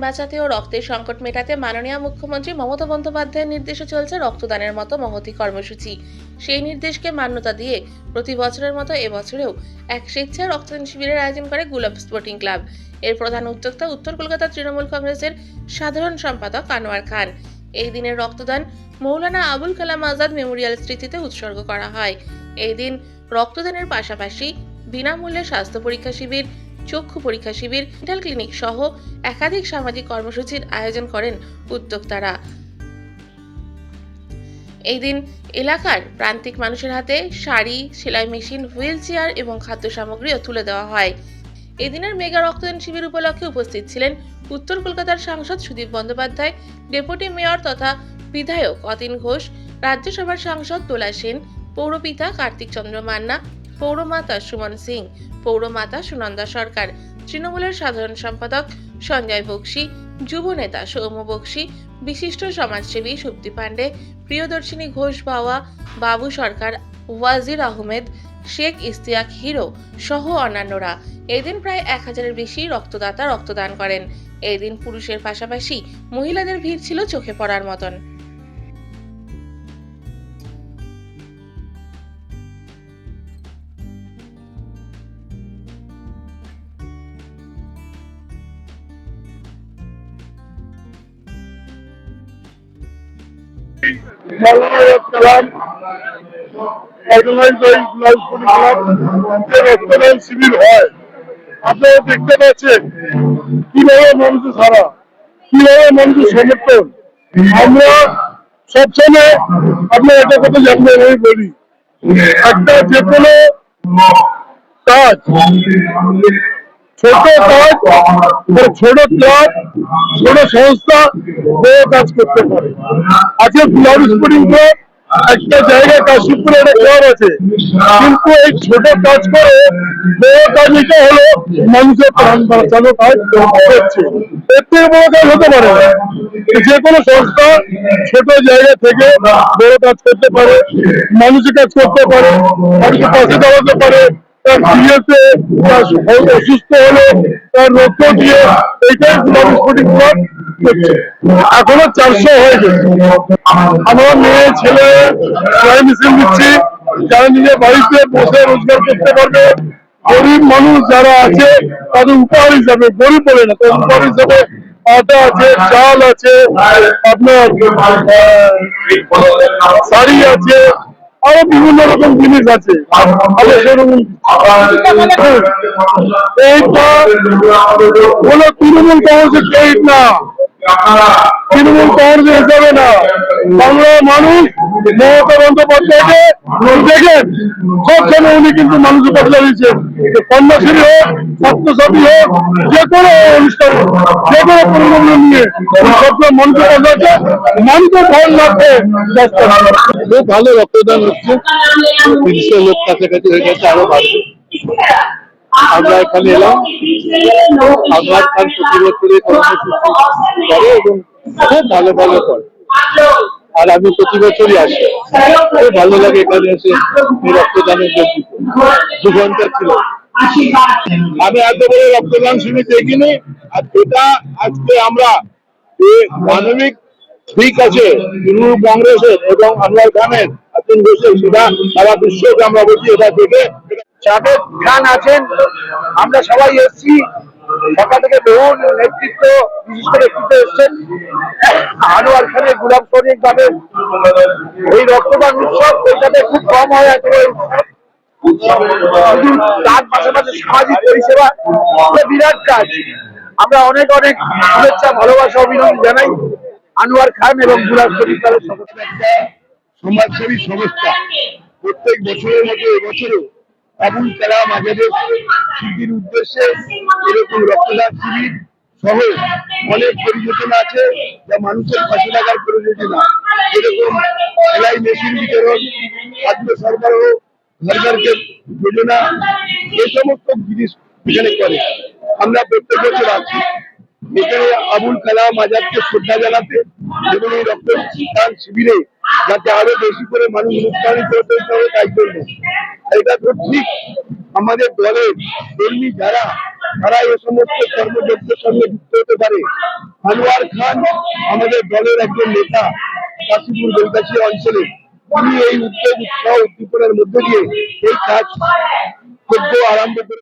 বাঁচাতে ও রক্তের সংকট মেটাতে মাননীয় মুখ্যমন্ত্রী মমতা বন্দ্যোপাধ্যায়ের নির্দেশে চলছে রক্তদানের মতো মহতি কর্মসূচি। সেই নির্দেশকে মান্যতা দিয়ে প্রতি বছরের মতো এবছরেও এক স্বেচ্ছায় রক্তদান শিবিরের আয়োজন করে গুলাব স্পোর্টিং ক্লাব। এর প্রধান উদ্যোক্তা উত্তর কলকাতা তৃণমূল কংগ্রেসের সাধারণ সম্পাদক আনোয়ার খান। এই দিনের রক্তদান মৌলানা আবুল কালাম আজাদ মেমোরিয়াল স্মৃতিতে উৎসর্গ করা হয়। এই দিন রক্তদানের পাশাপাশি বিনামূল্যে স্বাস্থ্য পরীক্ষা শিবির চক্ষু পরীক্ষা শিবির ডেন্টাল ক্লিনিক সহ একাধিক সামাজিক কর্মসূচির আয়োজন করেন উদ্যোক্তারা। এই দিন এলাকার প্রান্তিক মানুষের হাতে শাড়ি, সেলাই মেশিন হুইল চেয়ার এবং খাদ্য সামগ্রীও তুলে দেওয়া হয়। এদিনের মেগা রক্তদান শিবির উপলক্ষে উপস্থিত ছিলেন উত্তর কলকাতার সাংসদ সুদীপ বন্দ্যোপাধ্যায়, ডেপুটি মেয়র তথা বিধায়ক অতীন ঘোষ, রাজ্যসভার সাংসদ তোলা সেন, পৌরপিতা কার্তিক চন্দ্র মান্না পৌরমাতা সুমন সিং, পৌরমাতা সুনন্দা সরকার, তৃণমূলের সাধারণ সম্পাদক সঞ্জয় বক্সি যুব নেতা সৌম্য বক্সি, বিশিষ্ট সমাজসেবী সুপ্তি পাণ্ডে, প্রিয়দর্শিনী ঘোষ বাওয়া, বাবু সরকার, ওয়াজির আহমেদ, শেখ ইস্তিয়াক হিরো সহ অন্যান্যরা। এদিন প্রায় এক হাজারের বেশি রক্তদাতা রক্তদান করেন। এই দিন পুরুষের পাশাপাশি মহিলাদের ভিড় ছিল চোখে পড়ার মতন। শিবির হয় আপনারা দেখতে পাচ্ছেন কীভাবে মানুষের সারা কীভাবে মানুষের সমর্থন আমরা সবসময় আপনার একটা কথা জানবেন আমি বলি একটা যে কোনো কাজ ছোট কাজ বা ছোট ক্লাব ছোট সংস্থা বড় কাজ করতে পারে। আজকে ক্লাব স্পোর্টিং ক্লাব একটা জায়গায় কাশিমপুরে একটা ক্লাব আছে। কিন্তু এই ছোট কাজ করে বড় কাজ এটা হলো মানুষের প্রাণ বাঁচানো কাজ করছে। এর থেকে বড় কাজ হতে পারে যে কোনো সংস্থা ছোট জায়গা থেকে বড় কাজ করতে পারে মানুষের কাজ করতে পারে মানুষের পাশে দাঁড়াতে পারে। তার তার অসুস্থ হলে, তার রক্ত দিয়ে এইটাই এখনও চারশো হয়ে গেছে। আমার মেয়ে, ছেলে দিচ্ছি যারা নিজের বাড়িতে বসে রোজগার করতে পারবে, গরিব মানুষ যারা আছে, তাদের উপহার হিসাবে, গরিব বলে না, তাদের উপহার হিসাবে আটা আছে, চাল আছে, আপনার শাড়ি আছে আরও বিভিন্ন রকম জিনিস আছে। তৃণমূল কংগ্রেসের ক্রেডিট না। তৃণমূল কংগ্রেসের হিসাবে না। বাংলার মানুষ মমতা বন্দ্যোপাধ্যায়কে দেখেন সবসময় উনি কিন্তু মানুষের পাশে দাঁড়িয়েছেন কন্যাশ্রী হোক, ছাত্রছাত্রী হোক, যে কোনো অনুষ্ঠান, যে কোনো প্রোগ্রাম নিয়ে সবসময় মানুষের আছে। মানুষের ভয় লাগবে খুব ভালো রক্তদান হচ্ছে। তিনশো লোক কাছাকাছি হয়ে গেছে, আরও বাড়বে। আমরা এখানে এলাম। আজহার খান প্রতি বছরে কর্মসূচি করে এবং খুব ভালো ভালো করে আর আমি প্রতি বছরই আসি। খুব ভালো লাগে এখানে এসে রক্তদানের দিতে দু ঘণ্টা ছিল। আমি এত বড় রক্তদান শিবির দেখিনি। আর এটা আজকে আমরা মানবিক ঠিক আছে, তৃণমূল কংগ্রেসের এবং আনোয়ার খানের আতুল ঘোষের, সেটা সারা বিশ্বকে আমরা বলছি এটা থেকে জাভেদ খান আছেন। আমরা সবাই এসেছি। সকাল থেকে বহু নেতৃত্ব বিশিষ্ট নেতৃত্ব এসছেন। আনোয়ার খানের গুলাম শরীফ ভাবে এই রক্তদান উৎসব কলকাতায় খুব কম হয়। শুধু তার পাশাপাশি সামাজিক পরিষেবা বিরাট কাজ। আমরা অনেক অনেক শুভেচ্ছা, ভালোবাসা, অভিনন্দন জানাই আনোয়ার খান এবং গুলাম ভাবের সকলকে একটা সমাজসেবী সংস্থা প্রত্যেক বছরের মতো এবছরও আবুল কালাম আজাদের উদ্দেশ্যে এরকম রক্তদান শিবির সহ অনেক পরিযোজনা আছে যা মানুষের পাশে লাগার পরিযোজনা এরকম সেলাই মেশিন বিতরণ, খাদ্য সরবরাহ সরকারকে যোজনা এই সমস্ত জিনিস এখানে করে। আমরা প্রত্যেক বছর আছি এখানে আবুল কালাম আজাদকে শ্রদ্ধা জানাতে এবং এই রক্তদান শিবিরে যাতে আরও বেশি করে মানুষ অনুপ্রাণিত হতে হবে তাই জন্য। এটা তো ঠিক, আমাদের দলের কর্মী যারা, তারা এ সমস্ত কর্মযজ্ঞের সঙ্গে যুক্ত হতে পারে। আনোয়ার খান আমাদের দলের একজন নেতা, কাশীপুর বেলগাছি অঞ্চলে। তিনি এই উদ্যোগ, উৎসাহ উদ্দীপনার মধ্যে দিয়ে এই কাজ আরম্ভ করে